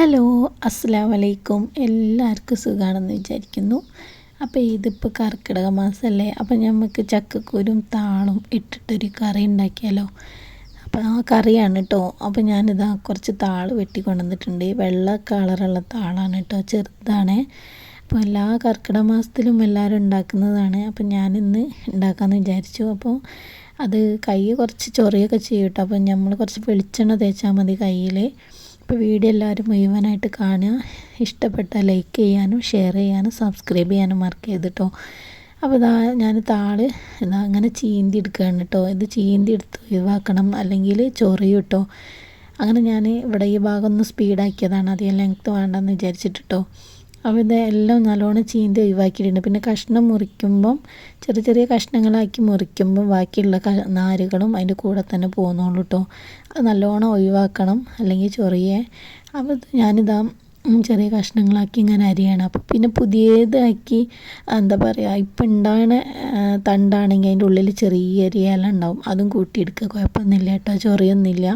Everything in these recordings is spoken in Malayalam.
ഹലോ അസ്സാം വലൈക്കും എല്ലാവർക്കും സുഖമാണെന്ന് വിചാരിക്കുന്നു. അപ്പോൾ ഇതിപ്പോൾ കർക്കിടക മാസമല്ലേ അപ്പോൾ നമുക്ക് ചക്കക്കുരും താളും ഇട്ടിട്ടൊരു കറി ഉണ്ടാക്കിയാലോ? അപ്പോൾ ആ കറിയാണ് കേട്ടോ അപ്പോൾ ഞാനിതാ കുറച്ച് താൾ വെട്ടി കൊണ്ടുവന്നിട്ടുണ്ട്. വെള്ള കളറുള്ള താളാണ് കേട്ടോ ചെറുതാണ്. അപ്പോൾ എല്ലാ കർക്കിടക മാസത്തിലും എല്ലാവരും ഉണ്ടാക്കുന്നതാണ്. അപ്പോൾ ഞാനിന്ന് ഉണ്ടാക്കാമെന്ന് വിചാരിച്ചു. അപ്പോൾ അത് കൈ കുറച്ച് ചൊറിയൊക്കെ ചെയ്യും കേട്ടോ അപ്പോൾ നമ്മൾ കുറച്ച് വെളിച്ചെണ്ണ തേച്ചാൽ മതി കയ്യിൽ അപ്പോൾ വീഡിയോ എല്ലാവരും മുഴുവനായിട്ട് കാണുക. ഇഷ്ടപ്പെട്ട ലൈക്ക് ചെയ്യാനും ഷെയർ ചെയ്യാനും സബ്സ്ക്രൈബ് ചെയ്യാനും മാർക്ക് ചെയ്തിട്ടോ അപ്പോൾ ഇതാ ഞാൻ താൾ ഇതാ അങ്ങനെ ചീന്തി എടുക്കുകയാണ് കേട്ടോ. ഇത് ചീന്തി എടുത്ത് ഒഴിവാക്കണം. അല്ലെങ്കിൽ ചൊറിയും കേട്ടോ. അങ്ങനെ ഞാൻ ഇവിടെ ഈ ഭാഗം ഒന്ന് സ്പീഡാക്കിയതാണ് അധികം ലെങ്ത്ത് വേണ്ടെന്ന് വിചാരിച്ചിട്ട് കേട്ടോ. അപ്പോൾ ഇതെല്ലാം നല്ലോണം ചീന്തി ഒഴിവാക്കിയിട്ടുണ്ട്. പിന്നെ കഷ്ണം മുറിക്കുമ്പം ചെറിയ ചെറിയ കഷ്ണങ്ങളാക്കി മുറിക്കുമ്പം ബാക്കിയുള്ള ക നാരുകളും അതിന്റെ കൂടെ തന്നെ പോകുന്നുള്ളൂ കേട്ടോ അത് നല്ലോണം ഒഴിവാക്കണം. അല്ലെങ്കിൽ ചൊറിയെ അപ്പോൾ ഞാനിതാ ചെറിയ കഷ്ണങ്ങളാക്കി ഇങ്ങനെ അരിയാണ്. അപ്പോൾ പിന്നെ പുതിയതാക്കി എന്താ പറയുക ഇപ്പം ഉണ്ടാകുന്ന തണ്ടാണെങ്കിൽ അതിന്റെ ഉള്ളിൽ ചെറിയ ഇല ഉണ്ടാവും. അതും കൂട്ടിയെടുക്കുക. കുഴപ്പമൊന്നുമില്ല കേട്ടോ. ചൊറിയൊന്നുമില്ല.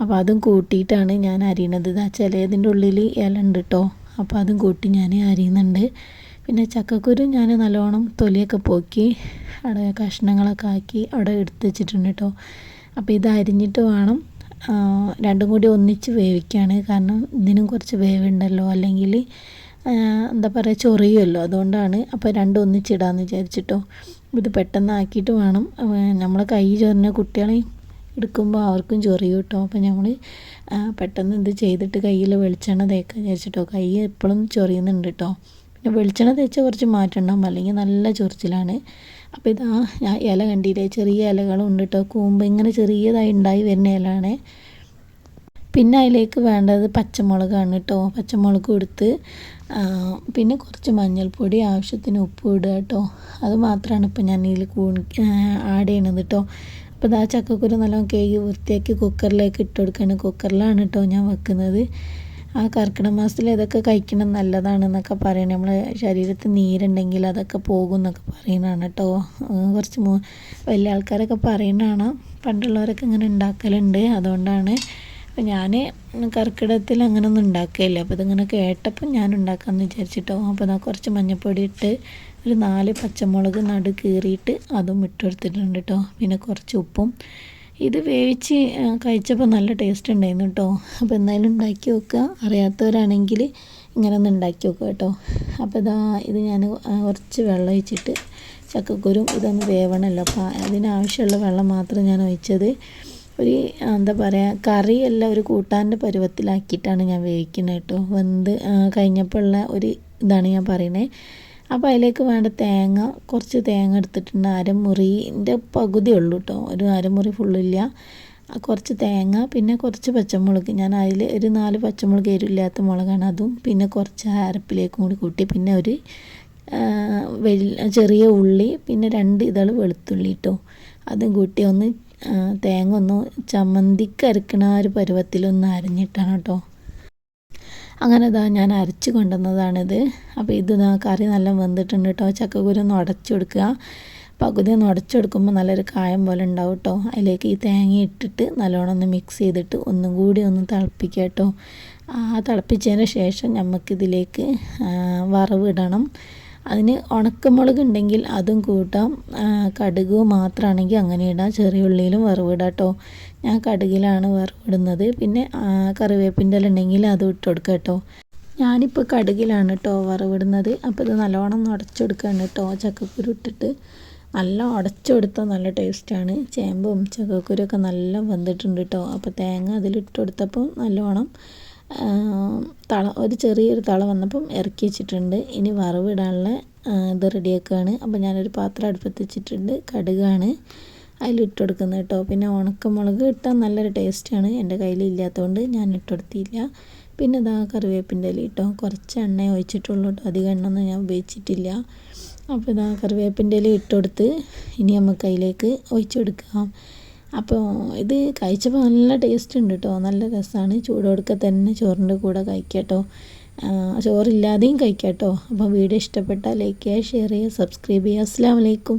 അപ്പോൾ അതും കൂട്ടിയിട്ടാണ് ഞാൻ അരിയണത്. ഇതാ ചിലതിന്റെ ഉള്ളിൽ ഇല ഉണ്ട് കേട്ടോ അപ്പോൾ അതും കൂട്ടി ഞാൻ അരിയുന്നുണ്ട്. പിന്നെ ചക്കക്കുരു ഞാൻ നല്ലോണം തൊലിയൊക്കെ പോക്കി അവിടെ കഷ്ണങ്ങളൊക്കെ ആക്കി അവിടെ എടുത്ത് വെച്ചിട്ടുണ്ട് കേട്ടോ. അപ്പോൾ ഇത് അരിഞ്ഞിട്ട് വേണം രണ്ടും കൂടി ഒന്നിച്ച് വേവിക്കുകയാണ് കാരണം ഇതിനും കുറച്ച് വേവുണ്ടല്ലോ അല്ലെങ്കിൽ എന്താ പറയുക ചൊറിയുമല്ലോ അതുകൊണ്ടാണ് അപ്പോൾ രണ്ടും ഒന്നിച്ചിടാമെന്ന് വിചാരിച്ചിട്ടോ. ഇത് പെട്ടെന്ന് ആക്കിയിട്ട് വേണം. നമ്മളെ കൈ ചൊറിഞ്ഞ കുട്ടികളെയും എടുക്കുമ്പോൾ അവർക്കും ചൊറിയും കേട്ടോ. അപ്പോൾ ഞങ്ങൾ പെട്ടെന്ന് ഇത് ചെയ്തിട്ട് കയ്യിൽ വെളിച്ചെണ്ണ തേക്കാൻ വിചാരിച്ചിട്ടോ. കൈ എപ്പോഴും ചൊറിയുന്നുണ്ട് കേട്ടോ പിന്നെ വെളിച്ചെണ്ണ തേച്ചാൽ കുറച്ച് മാറ്റം ഉണ്ടാകും അല്ലെങ്കിൽ നല്ല ചൊറിച്ചിലാണ്. അപ്പോൾ ഇതാ ഞാൻ ഇല കണ്ടില്ലേ? ചെറിയ ഇലകളും ഉണ്ട് കേട്ടോ കൂമ്പ് ഇങ്ങനെ ചെറിയതായി ഉണ്ടായി വരുന്ന ഇലയാണ്. പിന്നെ അതിലേക്ക് വേണ്ടത് പച്ചമുളകാണ് കേട്ടോ പച്ചമുളക് കൊടുത്ത് പിന്നെ കുറച്ച് മഞ്ഞൾപ്പൊടി ആവശ്യത്തിന് ഉപ്പ് ഇടുക കേട്ടോ അത് മാത്രമാണ് ഇപ്പോൾ ഞാൻ ഇതിൽ കൂ ആഡ് ചെയ്യണത് കേട്ടോ അപ്പോൾ ഇതാ ചക്കക്കുരു നല്ലോണം കേക്ക് വൃത്തിയാക്കി കുക്കറിലേക്ക് ഇട്ട് കൊടുക്കുകയാണ് കുക്കറിലാണ് കേട്ടോ ഞാൻ വെക്കുന്നത്. ആ കർക്കിടക മാസത്തിൽ ഇതൊക്കെ കഴിക്കണം നല്ലതാണെന്നൊക്കെ പറയണേ. നമ്മളെ ശരീരത്തിൽ നീരുണ്ടെങ്കിൽ അതൊക്കെ പോകും എന്നൊക്കെ പറയുന്നതാണ് കേട്ടോ കുറച്ച് വലിയ ആൾക്കാരൊക്കെ പറയുന്നതാണ് പണ്ടുള്ളവരൊക്കെ ഇങ്ങനെ ഉണ്ടാക്കലുണ്ട്. അതുകൊണ്ടാണ് അപ്പം ഞാൻ കർക്കിടത്തിൽ അങ്ങനെ ഒന്നും ഉണ്ടാക്കുകയില്ല അപ്പോൾ ഇതിങ്ങനെ കേട്ടപ്പോൾ ഞാൻ ഉണ്ടാക്കാമെന്ന് വിചാരിച്ചിട്ടോ. അപ്പോൾ ഞാൻ കുറച്ച് മഞ്ഞൾപ്പൊടി ഇട്ട് ഒരു നാല് പച്ചമുളക് നടു കീറിയിട്ട് അതും ഇട്ടെടുത്തിട്ടുണ്ട് കേട്ടോ പിന്നെ കുറച്ച് ഉപ്പും. ഇത് വേവിച്ച് കഴിച്ചപ്പോൾ നല്ല ടേസ്റ്റ് ഉണ്ടായിരുന്നു കേട്ടോ അപ്പോൾ എന്തായാലും ഉണ്ടാക്കി നോക്കുക. അറിയാത്തവരാണെങ്കിൽ ഇങ്ങനെ ഒന്ന് ഉണ്ടാക്കി നോക്കുക കേട്ടോ അപ്പോൾ ഇതാ ഇത് ഞാൻ കുറച്ച് വെള്ളം ഒഴിച്ചിട്ട് ചക്കക്കുരും ഇതൊന്ന് വേവണമല്ലോ അപ്പോൾ അതിനാവശ്യമുള്ള വെള്ളം മാത്രം ഞാൻ ഒഴിച്ചത് ഒരു എന്താ പറയുക കറിയല്ല ഒരു കൂട്ടാന്റെ പരുവത്തിലാക്കിയിട്ടാണ് ഞാൻ വേവിക്കുന്നത് കേട്ടോ വെന്ത് കഴിഞ്ഞപ്പോൾ ഉള്ള ഒരു ഇതാണ് ഞാൻ പറയുന്നത് അപ്പോൾ അതിലേക്ക് വേണ്ട തേങ്ങ കുറച്ച് തേങ്ങ എടുത്തിട്ടുണ്ട് അരമുറിന്റെ പകുതി ഉള്ളൂ കേട്ടോ ഒരു അരമുറി ഫുള്ളില്ല കുറച്ച് തേങ്ങ പിന്നെ കുറച്ച് പച്ചമുളക്. ഞാൻ അതിൽ ഒരു നാല് പച്ചമുളക് എരിവില്ലാത്ത മുളകാണ് അതും. പിന്നെ കുറച്ച് അരപ്പിലേക്കും കൂടി കൂട്ടി പിന്നെ ഒരു ചെറിയ ഉള്ളി പിന്നെ രണ്ട് ഇതൾ വെളുത്തുള്ളി കേട്ടോ അതും കൂട്ടി ഒന്ന് തേങ്ങ ഒന്ന് ചമ്മന്തിക്ക് അരക്കണ ഒരു പരുവത്തിലൊന്ന് അരഞ്ഞിട്ടാണ് കേട്ടോ അങ്ങനെ ഇതാ ഞാൻ അരച്ച് കൊണ്ടുവന്നതാണിത്. അപ്പോൾ ഇത് കറി നല്ല വെന്തിട്ടുണ്ട് കേട്ടോ. ചക്കക്കുരു ഒന്ന് ഉടച്ചു പകുതി ഒന്ന് ഉടച്ചു നല്ലൊരു കായം പോലെ ഉണ്ടാവും കേട്ടോ. അതിലേക്ക് ഈ തേങ്ങ ഇട്ടിട്ട് നല്ലോണം ഒന്ന് മിക്സ് ചെയ്തിട്ട് ഒന്നും കൂടി ഒന്ന് തിളപ്പിക്കുക കേട്ടോ. ആ തിളപ്പിച്ചതിന് ശേഷം നമുക്കിതിലേക്ക് വറവിടണം അതിന് ഉണക്കമുളക് ഉണ്ടെങ്കിൽ അതും കൂട്ടാം. കടുക് മാത്രമാണെങ്കിൽ അങ്ങനെ ഇടാം. ചെറിയ ഉള്ളിയിലും വറവിടാം കേട്ടോ ഞാൻ കടുകിലാണ് വറവിടുന്നത്. പിന്നെ കറിവേപ്പിന്റെ ഉണ്ടെങ്കിൽ അതും ഇട്ട് കൊടുക്കാം കേട്ടോ ഞാനിപ്പോൾ കടുകിലാണ് കേട്ടോ വറവിടുന്നത്. അപ്പോൾ ഇത് നല്ലോണം ഉടച്ചെടുക്കുകയാണ് കേട്ടോ ചക്കക്കുരു ഇട്ടിട്ട് നല്ല ഉടച്ചെടുത്താൽ നല്ല ടേസ്റ്റാണ് ചേമ്പും ചക്കക്കുരുമൊക്കെ നല്ല വെന്തിട്ടുണ്ട് കേട്ടോ അപ്പോൾ തേങ്ങ അതിലിട്ട് കൊടുത്തപ്പോൾ നല്ലോണം തള ഒരു ചെറിയൊരു തള വന്നപ്പം ഇറക്കി വെച്ചിട്ടുണ്ട്. ഇനി വറവിടാനുള്ള ഇത് റെഡിയാക്കുകയാണ് അപ്പോൾ ഞാനൊരു പാത്രം അടുപ്പത്ത് വെച്ചിട്ടുണ്ട്. കടുകാണ് അതിലിട്ട് കൊടുക്കുന്നത് കേട്ടോ. പിന്നെ ഉണക്കമുളക് ഇട്ടാൽ നല്ലൊരു ടേസ്റ്റാണ് എന്റെ കയ്യിൽ ഇല്ലാത്തതുകൊണ്ട് ഞാൻ ഇട്ടുകൊടുത്തില്ല പിന്നെ ഇതാ കറിവേപ്പിന്റെ ഇല ഇട്ടോ. കുറച്ച് എണ്ണ ഒഴിച്ചിട്ടുള്ളൂ കേട്ടോ. അധികം എണ്ണ ഒന്നും ഞാൻ ഉപയോഗിച്ചിട്ടില്ല. അപ്പോൾ ഇതാ കറിവേപ്പിന്റെ ഇല ഇട്ടുകൊടുത്ത് ഇനി നമുക്ക് അതിലേക്ക് ഒഴിച്ചു കൊടുക്കാം അപ്പോൾ ഇത് കഴിച്ചപ്പോൾ നല്ല ടേസ്റ്റ് ഉണ്ട് കേട്ടോ നല്ല രസമാണ് ചൂടോടുക്കെ തന്നെ ചോറിന്റെ കൂടെ കഴിക്കാം കേട്ടോ ചോറില്ലാതെയും കഴിക്കാം കേട്ടോ അപ്പോൾ വീഡിയോ ഇഷ്ടപ്പെട്ടാൽ ലൈക്ക് ചെയ്യുക ഷെയർ ചെയ്യുക സബ്സ്ക്രൈബ് ചെയ്യുക. അസ്സാം വലൈക്കും